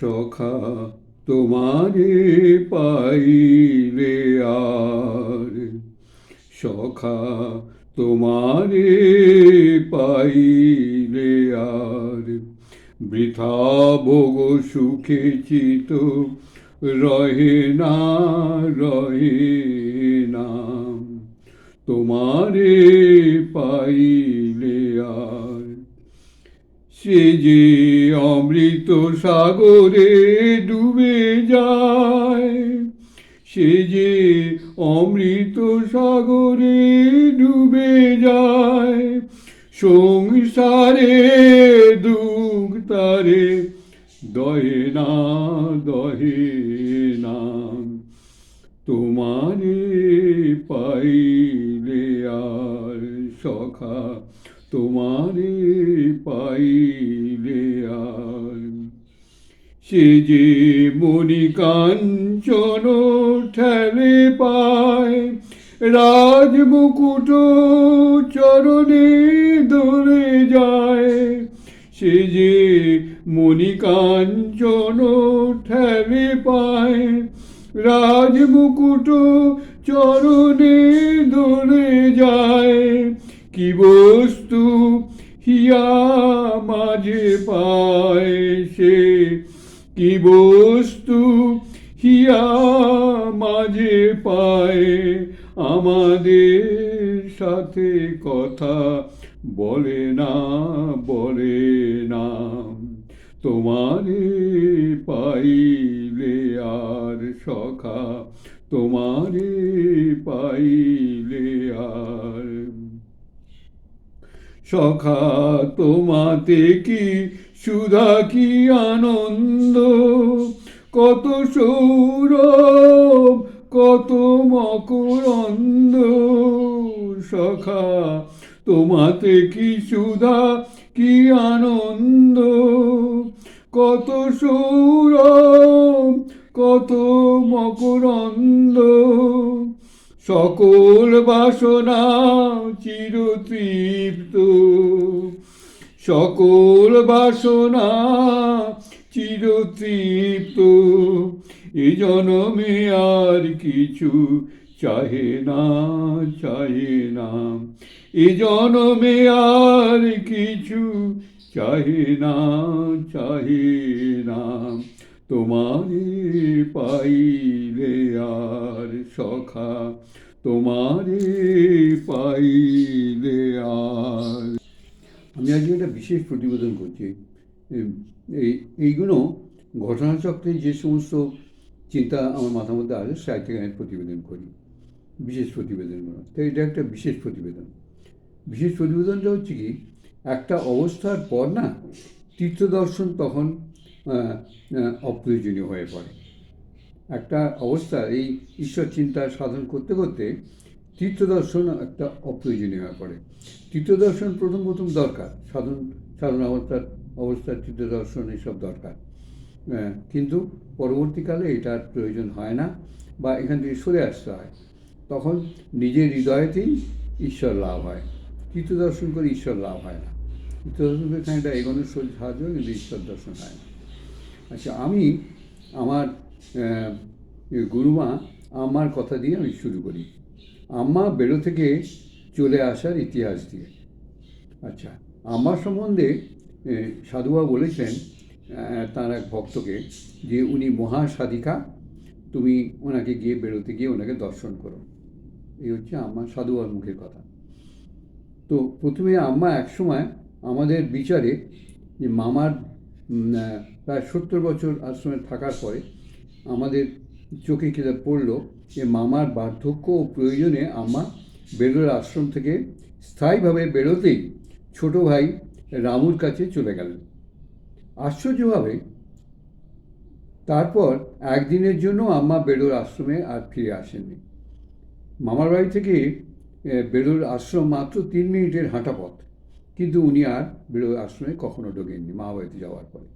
সখা তোমারে পাইলে আর। সখা তোমারে পাইলে আর। বৃথা ভোগ সুখে চিত রহে না রহে না। তোমারে আর সে যে অমৃত সাগরে ডুবে যায়, সে যে অমৃত সাগরে ডুবে যায়, সংসারে দুঃখ তারে দহে না দহে। তোমারে পাইলে আর। সে যে মণি কাঞ্চন ঠেলে পায়, রাজমুকুট চরণে ধরে যায়। সে যে মণি কাঞ্চন ঠেলে পায়, রাজমুকুট চরণে ধরে যায়। কি বস্তু হিয়া মাঝে পায় সে? কি বস্তু হিয়া মাঝে পায়? আমাদের সাথে কথা বলে না বলে না। তোমারে পাইলে আর সখা, তোমারে পাইলে সখা তোমাতে কি সুধা, কি আনন্দ? কত সৌরভ, কত মকরন্দ সখা, তোমাতে কি সুধা, কি আনন্দ? কত সৌরভ, কত মকরন্দ সকল বাসনা চিরতৃপ্ত। সকল বাসনা চিরতৃপ্ত। এ জনমে আর কিছু চাহে না চাহে না। এ জনমে আর কিছু চাহে না চাহে না। তোমারে পাইলে আর সখা তোমারে পাইলে আর। আমি আজকে একটা বিশেষ প্রতিবেদন করছি। এই, এইগুলো ঘটনাচক্রে যে সমস্ত চিন্তা আমার মাথার মধ্যে আসে থেকে আমি প্রতিবেদন করি। বিশেষ প্রতিবেদনগুলো। তো এটা একটা বিশেষ প্রতিবেদন। বিশেষ প্রতিবেদনটা হচ্ছে কি, একটা অবস্থার পর না তীর্থ দর্শন তখন অপ্রয়োজনীয় হয়ে পড়ে। একটা অবস্থা, এই ঈশ্বর চিন্তা সাধন করতে করতে তীর্থ দর্শন একটা অপ্রয়োজনীয় হয়ে পড়ে। তীর্থ দর্শন প্রথম প্রথম দরকার, সাধন সাধন অবস্থার অবস্থার তীর্থ দর্শন এসব দরকার। কিন্তু পরবর্তীকালে এটার প্রয়োজন হয় না বা এখান থেকে সরে আসতে হয়। তখন নিজের হৃদয়তেই ঈশ্বর লাভ হয়। তীর্থ দর্শন করে ঈশ্বর লাভ হয় না। তীর্থ দর্শন করে খানিকটা এগোনোর সাহায্য হয় কিন্তু ঈশ্বর দর্শন হয় না। আচ্ছা আমি আমার গুরুমা আম্মার কথা দিয়ে আমি শুরু করি। আম্মা বেরো থেকে চলে আসার ইতিহাস দিয়ে। আচ্ছা আমার সম্বন্ধে সাধুবা বলেছেন তার এক ভক্তকে যে উনি মহাসাধিকা, তুমি ওনাকে গিয়ে বেরোতে গিয়ে ওনাকে দর্শন করো। এই হচ্ছে আমার সাধুবার মুখের কথা। তো প্রথমে আম্মা একসময় আমাদের বিচারে যে মামার প্রায় সত্তর বছর আশ্রমে থাকার পরে আমাদের চোখে কিনা পড়ল, যে মামার বার্ধক্য ও প্রয়োজনে আম্মা বেরোর আশ্রম থেকে স্থায়ীভাবে বেরোতেই ছোট ভাই রামুর কাছে চলে গেলেন। আশ্চর্যভাবে তারপর একদিনের জন্য আম্মা বেরোর আশ্রমে আর ফিরে আসেননি। মামার বাড়ি থেকে বেরোর আশ্রম মাত্র তিন মিনিটের হাঁটা পথ কিন্তু উনি আর বেরোর আশ্রমে কখনো ঢোকেননি, মা বাড়িতে যাওয়ার পরে।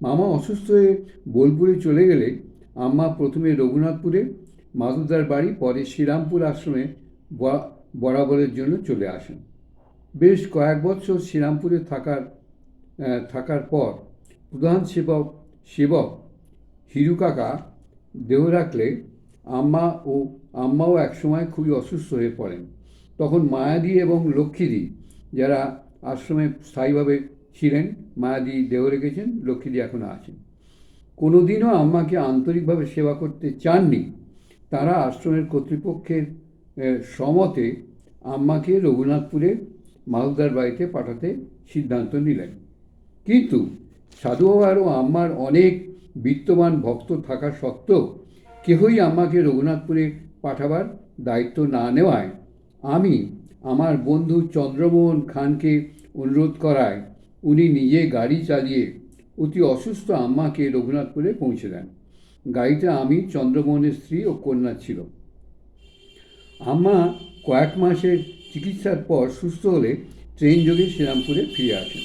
মামা অসুস্থ হয়ে বোলপুরে চলে গেলে আম্মা প্রথমে রঘুনাথপুরে মাদুদার বাড়ি, পরে শ্রীরামপুর আশ্রমে বরাবরের জন্য চলে আসেন। বেশ কয়েক বছর শ্রীরামপুরে থাকার থাকার পর প্রধান সেবক সেবক হিরু কাকা দেহ রাখলে আম্মা ও আম্মাও একসময় খুবই অসুস্থ হয়ে পড়েন। তখন মায়াদি এবং লক্ষ্মীদি যারা আশ্রমে স্থায়ীভাবে ছিলেন, মায়াদি দেহ রেখেছেন লক্ষ্মীদি এখনও আছেন। কোনোদিনও আম্মাকে আন্তরিকভাবে সেবা করতে চাননি। তারা আশ্রমের কর্তৃপক্ষের সমতে আম্মাকে রঘুনাথপুরে মালদার বাড়িতে পাঠাতে সিদ্ধান্ত নিলেন। কিন্তু সাধু ও আম্মার অনেক বিত্তবান ভক্ত থাকা সত্ত্বেও কেহই আম্মাকে রঘুনাথপুরে পাঠাবার দায়িত্ব না নেওয়ায় আমি আমার বন্ধু চন্দ্রমোহন খানকে অনুরোধ করায় উনি নিজে গাড়ি চালিয়ে অতি অসুস্থ আম্মাকে রঘুনাথপুরে পৌঁছে দেন। গাড়িতে আমি চন্দ্রমোহনের স্ত্রী ও কন্যা ছিল। আম্মা কয়েক মাসের চিকিৎসার পর সুস্থ হলে ট্রেন যোগে শ্রীরামপুরে ফিরে আসেন।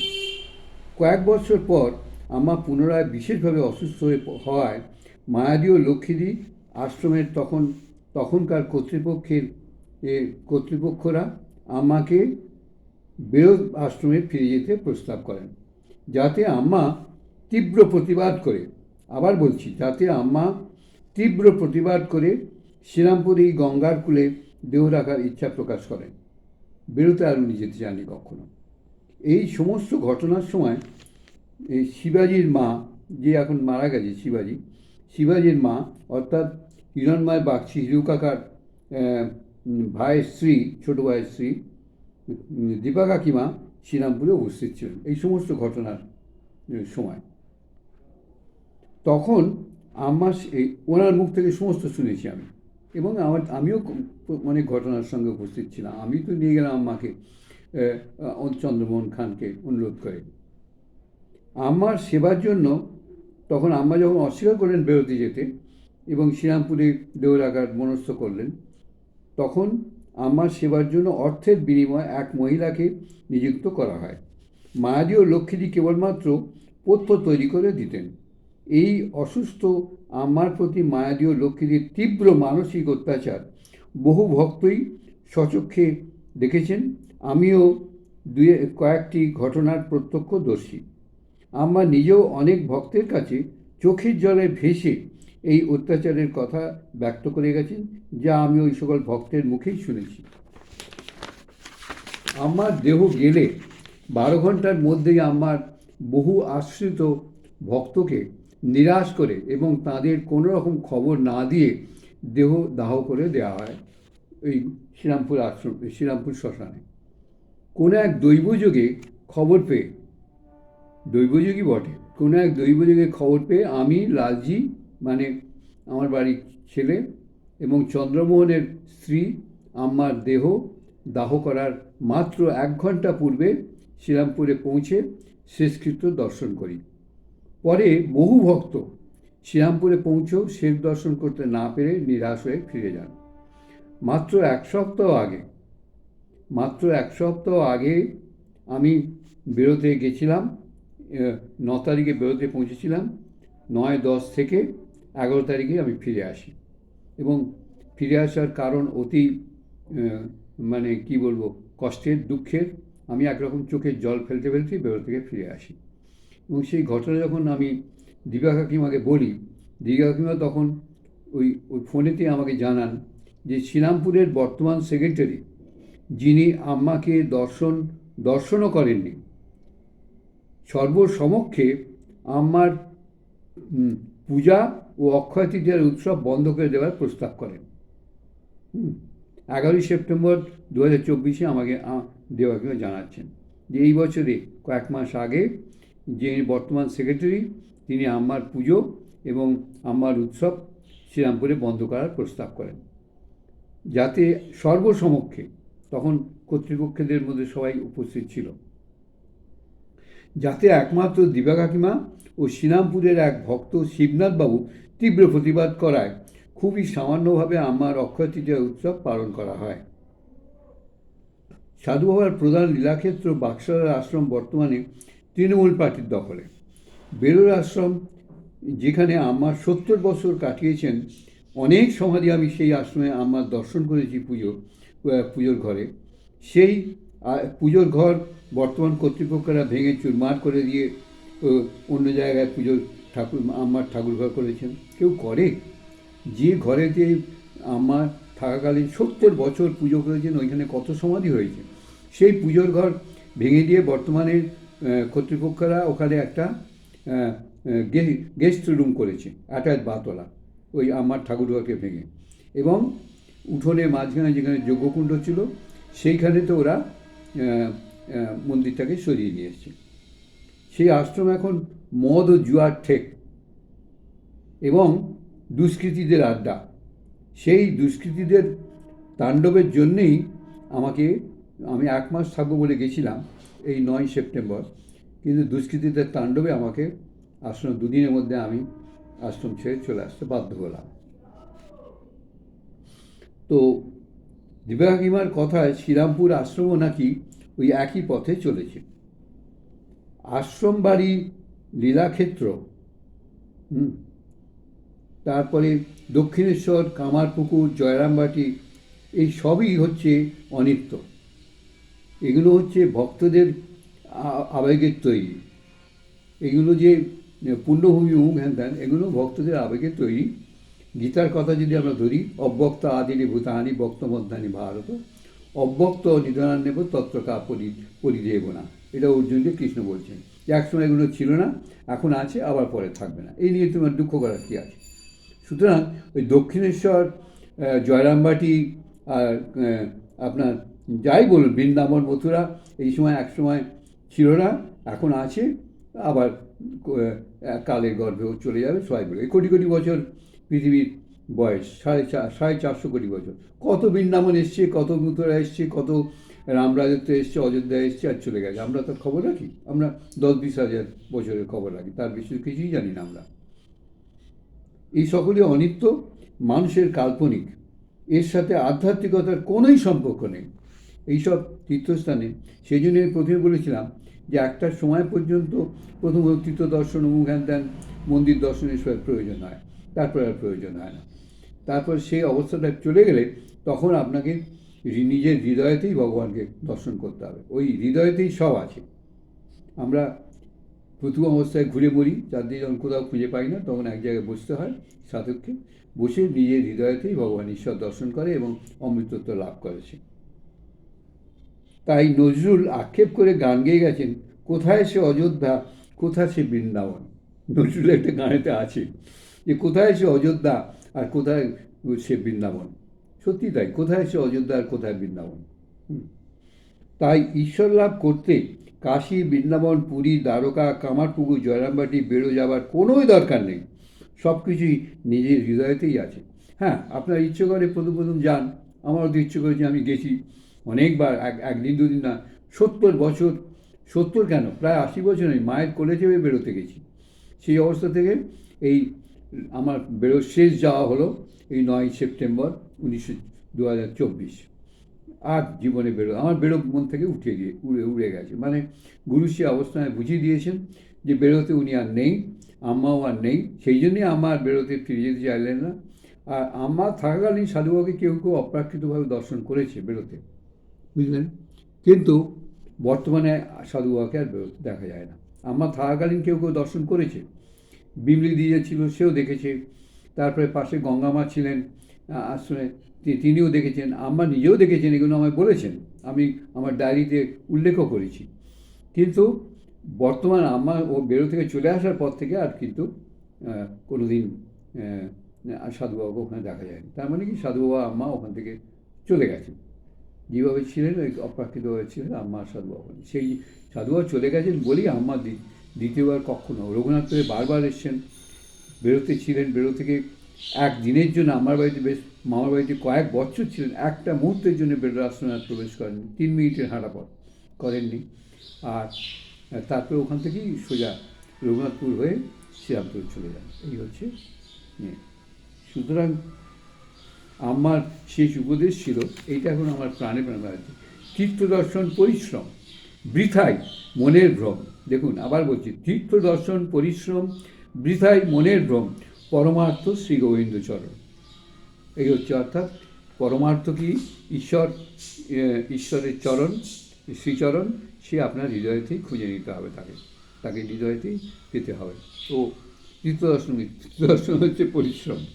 কয়েক বছর পর আম্মা পুনরায় বিশেষভাবে অসুস্থ হয়ে হওয়ায় মায়াদি ও লক্ষ্মীদি আশ্রমের তখন তখনকার কর্তৃপক্ষের কর্তৃপক্ষরা আম্মাকে বেরোদ আশ্রমে ফিরে যেতে প্রস্তাব করেন। যাতে আম্মা তীব্র প্রতিবাদ করে। আবার বলছি, যাতে আম্মা তীব্র প্রতিবাদ করে শ্রীরামপুর গঙ্গার কূলে দেহ রাখার ইচ্ছা প্রকাশ করেন। বেরোতে আর উনি যেতে চাননি কখনো। এই সমস্ত ঘটনার সময় এই শিবাজির মা, যে এখন মারা গেছে শিবাজি, শিবাজির মা, অর্থাৎ হিরণময় বাগচি হিরু কাকার ভাইয়ের স্ত্রী, ছোট ভাইয়ের স্ত্রী দীপা কাকিমা শ্রীরামপুরে উপস্থিত ছিলেন। এই সমস্ত ঘটনার সময়। তখন আমার এই ওনার মুখ থেকে সমস্ত শুনেছি আমি। এবং আমার আমিও অনেক ঘটনার সঙ্গে উপস্থিত ছিলাম। আমি তো নিয়ে গেলাম আহ, চন্দ্রমোহন খানকে অনুরোধ করে। আমার সেবার জন্য তখন আম্মা যখন অস্বীকার করলেন বেরোতে যেতে এবং শ্রীরামপুরে রাখার মনস্থ করলেন তখন আমার সেবার জন্য অর্থের বিনিময়ে এক মহিলাকে নিযুক্ত করা হয়। মায়াদি ও লক্ষ্মীদি কেবলমাত্র পথ্য তৈরি করে দিতেন। এই অসুস্থ, আমার প্রতি মায়াদি ও লক্ষ্মীদির তীব্র মানসিক অত্যাচার বহু ভক্তই সচক্ষে দেখেছেন। আমিও দুই, কয়েকটি ঘটনার প্রত্যক্ষদর্শী। আমার নিজেও অনেক ভক্তের কাছে চোখের জলে ভেসে এই অত্যাচারের কথা ব্যক্ত করে গেছেন, যা আমি ওই সকল ভক্তের মুখেই শুনেছি। আমার দেহ গেলে বারো ঘণ্টার মধ্যেই আমার বহু আশ্রিত ভক্তকে নিরাশ করে এবং তাদের কোনো রকম খবর না দিয়ে দেহ দাহ করে দেওয়া হয় এই শ্রীরামপুর আশ্রম শ্রীরামপুর শ্মশানে। কোনো এক দৈবযোগে খবর পেয়ে দৈবযোগী বটে, কোনো এক দৈবযোগে খবর পেয়ে আমি লালজি মানে আমার বাড়ির ছেলে এবং চন্দ্রমোহনের স্ত্রী, আম্মার দেহ দাহ করার মাত্র এক ঘণ্টা পূর্বে শ্রীরামপুরে পৌঁছে শেষকৃত্য দর্শন করি। পরে বহু ভক্ত শ্রীরামপুরে পৌঁছেও শেষ দর্শন করতে না পেরে নিরাশ হয়ে ফিরে যান। মাত্র এক সপ্তাহ আগে, মাত্র এক সপ্তাহ আগে আমি বেরোতে গেছিলাম ন তারিখে বেরোতে পৌঁছেছিলাম, নয় দশ থেকে এগারো তারিখে আমি ফিরে আসি। এবং ফিরে আসার কারণ অতি মানে কি বলব, কষ্টের, দুঃখের। আমি একরকম চোখের জল ফেলতে ফেলতে বেরো থেকে ফিরে আসি। এবং সেই ঘটনা যখন আমি দীপা কাকিমাকে বলি দীপা কাকিমা তখন ওই ওই ফোনেতে আমাকে জানান যে শ্রীরামপুরের বর্তমান সেক্রেটারি, যিনি আম্মাকে দর্শন, দর্শনও করেননি, সর্বসমক্ষে আম্মার পূজা ও অক্ষয় তৃতীয়ার উৎসব বন্ধ করে দেওয়ার প্রস্তাব করেন। এগারোই সেপ্টেম্বর দু হাজার চব্বিশে আমাকে দেবাকিমা জানাচ্ছেন যে এই বছরে কয়েক মাস আগে যে বর্তমান সেক্রেটারি, তিনি আম্মার পুজো এবং আম্মার উৎসব শ্রীরামপুরে বন্ধ করার প্রস্তাব করেন। যাতে সর্বসমক্ষে তখন কর্তৃপক্ষদের মধ্যে সবাই উপস্থিত ছিল। যাতে একমাত্র দিবা কাকিমা ও শ্রীরামপুরের এক ভক্ত শিবনাথবাবু তীব্র প্রতিবাদ করায় খুবই সামান্যভাবে আমার অক্ষয় তৃতীয়া উৎসব পালন করা হয়। সাধু বাবার প্রধান লীলাক্ষেত্র বাক্সার আশ্রম বর্তমানে তৃণমূল পার্টির দখলে। বেলুর আশ্রম, যেখানে আমার সত্তর বছর কাটিয়েছেন, অনেক সমাধি আমি সেই আশ্রমে আমার দর্শন করেছি পুজো পুজোর ঘরে। সেই পুজোর ঘর বর্তমান কর্তৃপক্ষরা ভেঙে চুরমার করে দিয়ে অন্য জায়গায় পুজোর ঠাকুর, আমার ঠাকুর ঘর করেছেন। কেউ করে? যে ঘরেতে আমার থাকাকালীন সত্তর বছর পুজো করেছেন, ওইখানে কত সমাধি হয়েছে? সেই পুজোর ঘর ভেঙে দিয়ে বর্তমানে কর্তৃপক্ষরা ওখানে একটা গেস্ট রুম করেছে, অ্যাটাচ বাতলা ওই আমার ঠাকুরঘরকে ভেঙে। এবং উঠোনে মাঝখানে যেখানে যজ্ঞকুণ্ড ছিল সেইখানে তো ওরা মন্দিরটাকে সরিয়ে নিয়ে এসছে। সেই আশ্রম এখন মদ ও জুয়ার ঠেক এবং দুষ্কৃতীদের আড্ডা। সেই দুষ্কৃতীদের তাণ্ডবের জন্যেই আমাকে, আমি এক মাস থাকব বলে গেছিলাম এই নয় সেপ্টেম্বর। কিন্তু দুষ্কৃতীদের তাণ্ডবে আমাকে আশ্রম দুদিনের মধ্যে আমি আশ্রম ছেড়ে চলে আসতে বাধ্য হলাম। তো দিব্যাহিমার কথায় শ্রীরামপুর আশ্রমও নাকি ওই একই পথে চলেছে। আশ্রম বাড়ি লীলাক্ষেত্র তারপরে দক্ষিণেশ্বর, কামারপুকুর, জয়রামবাটি, এই সবই হচ্ছে অনিত্য। এগুলো হচ্ছে ভক্তদের আবেগের তৈরি। এগুলো যে পুণ্যভূমি উম হ্যান ত্যান, এগুলো ভক্তদের আবেগের তৈরি। গীতার কথা যদি আমরা ধরি অব্যক্ত আদিনি ভূতানি, বক্তমধ্যানি ভারত। অব্যক্ত নিধনান নেব তত্ত্বকা পরি পরিদেব না। এটা অর্জুনকে কৃষ্ণ বলছেন। যে একসময় এগুলো ছিল না, এখন আছে, আবার পরে থাকবে না। এই নিয়ে তোমার দুঃখ করার কী আছে? সুতরাং ওই দক্ষিণেশ্বর জয়রামবাটি আর আপনার যাই বলুন, বৃন্দাবন, মথুরা, এই সময় এক সময় ছিল না, এখন আছে, আবার কালের গর্ভেও চলে যাবে, সবাই বলে। কোটি কোটি বছর পৃথিবীর বয়স, সাড়ে চার সাড়ে চারশো কোটি বছর। কত বৃন্দাবন এসছে, কত মথুরা এসছে, কত রামরাজত্ব এসছে, অযোধ্যা এসছে আর চলে গেছে। আমরা তার খবর রাখি, আমরা দশ বিশ হাজার বছরের খবর রাখি, তার বেশি কিছুই জানি না আমরা। এই সকলই অনিত্য, মানুষের কাল্পনিক, এর সাথে আধ্যাত্মিকতার কোনোই সম্পর্ক নেই। এইসব তীর্থস্থানে সেই জন্য আমি প্রথমে বলেছিলাম যে একটা সময় পর্যন্ত প্রথম তীর্থ দর্শন অমুক হ্যান ত্যান মন্দির দর্শনের সব প্রয়োজন হয়, তারপর আর প্রয়োজন হয় না। তারপর সেই অবস্থাটা চলে গেলে তখন আপনাকে নিজের হৃদয়তেই ভগবানকে দর্শন করতে হবে। ওই হৃদয়তেই সব আছে। আমরা প্রথম অবস্থায় ঘুরে মরি চারদিকে যখন কোথাও খুঁজে পাই না, তখন এক জায়গায় বসতে হয় সাধককে। বসে নিজের হৃদয়তেই ভগবান ঈশ্বর দর্শন করে এবং অমৃতত্ব লাভ করেছে তাই নজরুল আক্ষেপ করে গান গেয়ে গেছেন, কোথায় সে অযোধ্যা, কোথায় সে বৃন্দাবন? নজরুল একটা গানেতে আছে যে, কোথায় সে অযোধ্যা আর কোথায় সে বৃন্দাবন? সত্যি তাই, কোথায় সে অযোধ্যা আর কোথায় বৃন্দাবন। তাই ঈশ্বর লাভ করতে কাশী, বৃন্দাবন, পুরী, দ্বারকা, কামারপুকুর, জয়রামবাটি বেরো যাবার কোনোই দরকার নেই। সব কিছুই নিজের হৃদয়তেই আছে। হ্যাঁ আপনার ইচ্ছে করে প্রথম প্রথম যান। আমারও তো ইচ্ছে করেছে আমি গেছি অনেকবার, এক, একদিন, দুদিন না, সত্তর বছর। সত্তর কেন? প্রায় আশি বছর আমি মায়ের কোলে চেপে বেরোতে গেছি। সেই অবস্থা থেকে এই আমার বেরো শেষ যাওয়া হলো এই নয় সেপ্টেম্বর উনিশশো দু হাজার চব্বিশ। আর জীবনে বেরো আমার বেরো মন থেকে উঠে গিয়ে, উড়ে উড়ে গেছে। মানে গুরু সে অবস্থায় বুঝিয়ে দিয়েছেন যে বেরোতে উনি আর নেই, আম্মাও আর নেই, সেই জন্যই আমার বেরোতে ফিরে যেতে চাইলেন না। আর আম্মা থাকাকালীন সাধুবাবুকে কেউ কেউ অপ্রাকৃতভাবে দর্শন করেছে বেরোতে, বুঝলেন? কিন্তু বর্তমানে সাধুবাবাকে আর বেরোতে দেখা যায় না। আম্মা থাকাকালীন কেউ কেউ দর্শন করেছে বিমলি দিয়ে ছিল সেও দেখেছে। তারপরে পাশে গঙ্গামা ছিলেন আশ্রমে। তিনিও দেখেছেন। আম্মা নিজেও দেখেছেন এগুলো আমায় বলেছেন। আমি আমার ডায়েরিতে উল্লেখও করেছি। কিন্তু বর্তমান আম্মা ও বেরো থেকে চলে আসার পর থেকে আর কিন্তু কোনো দিন সাধুবাবাকে ওখানে দেখা যায়নি। তার মানে কি? সাধুবাবা, আম্মা ওখান থেকে চলে গেছেন যেভাবে ছিলেন, ওই অপ্রাকৃতভাবে ছিলেন আম্মা আর সাধুবাবা। নেই। সেই সাধুবাবা চলে গেছেন বলেই আম্মা দ্বি- দ্বিতীয়বার কখনো। রঘুনাথ থেকে বারবার এসছেন, বেরোতে ছিলেন বেরো থেকে এক দিনের জন্য আমার বাড়িতে বেশ, মামার বাড়িতে কয়েক বছর ছিলেন, একটা মুহূর্তের জন্য বেরো আশ্রমে প্রবেশ করেননি। তিন মিনিটের হাঁটা পথ করেননি। আর তারপরে ওখান থেকেই সোজা রঘুনাথপুর হয়ে শ্রীরামপুর চলে যান। এই হচ্ছে সুতরাং আমার শেষ উপদেশ ছিল, এইটা এখন আমার প্রাণে প্রাণে আছে। তীর্থ দর্শন পরিশ্রম। বৃথাই মনের ভ্রম। দেখুন, আবার বলছি, তীর্থ দর্শন, পরিশ্রম, বৃথাই মনের ভ্রম, পরমার্থ শ্রী গোবিন্দচরণ এই হচ্ছে অর্থাৎ পরমার্থ কি? ঈশ্বর ঈশ্বরের চরণ, শ্রীচরণ, সে আপনার হৃদয়তেই খুঁজে নিতে হবে তাকে। তাকে হৃদয়তেই পেতে হবে। তো তৃতীয় দর্শন দর্শন হচ্ছে পরিশ্রম।